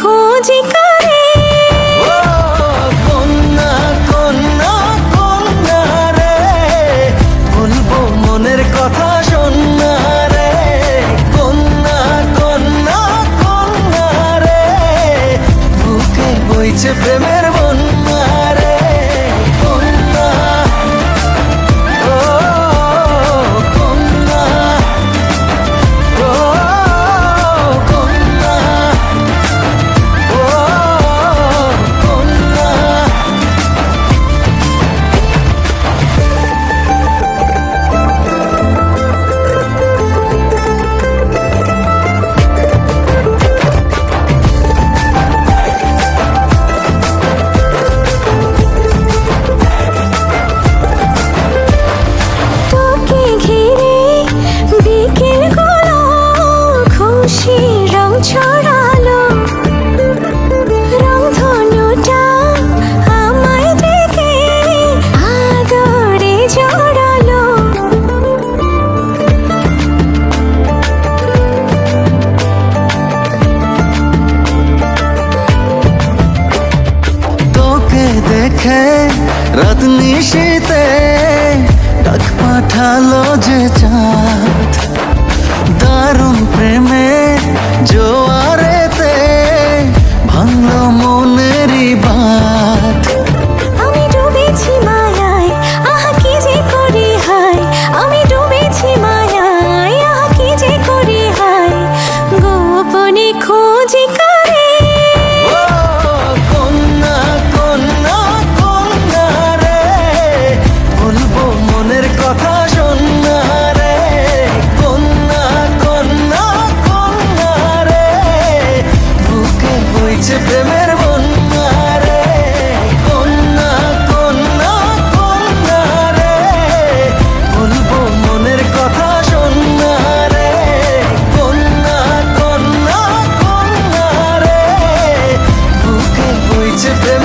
খোঁজি করে। কন্যা কন্যা মনের কথা কন্যা কন্যা বইছে প্রেমের রাত নিশিতে ডাক পাঠালো যে চাঁদ দারুণ প্রেমে জোর to be.